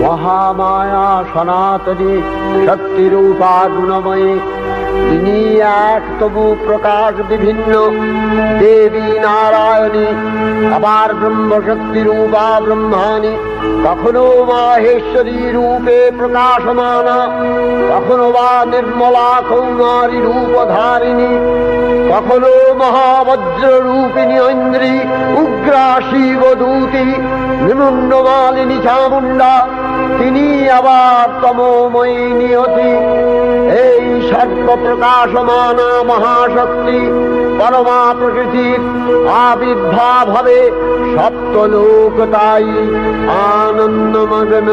মহামায়া সনাতনী শক্তিরূপা গুণময়ী। তিনি এক তবু প্রকাশ বিভিন্ন দেবী নারায়ণী আবার ব্রহ্মশক্তি রূপা ব্রহ্মাণী, কখনো মাহেশ্বরী রূপে প্রকাশমানা, কখনো বা নির্মলা কৌমারী রূপধারিণী, কখনো মহাবজ্র রূপিণী ঐন্দ্রী উগ্রা শিবদূতি নিমুন্নমালিনী চামুণ্ডা, তিনি আবার তমোময়ী নিয়তি। এই সর্ব প্রকাশমানা মহাশক্তি পরমা প্রকৃতির আবির্ভাব হবে সপ্তলোক তাই আনন্দমগ্ন।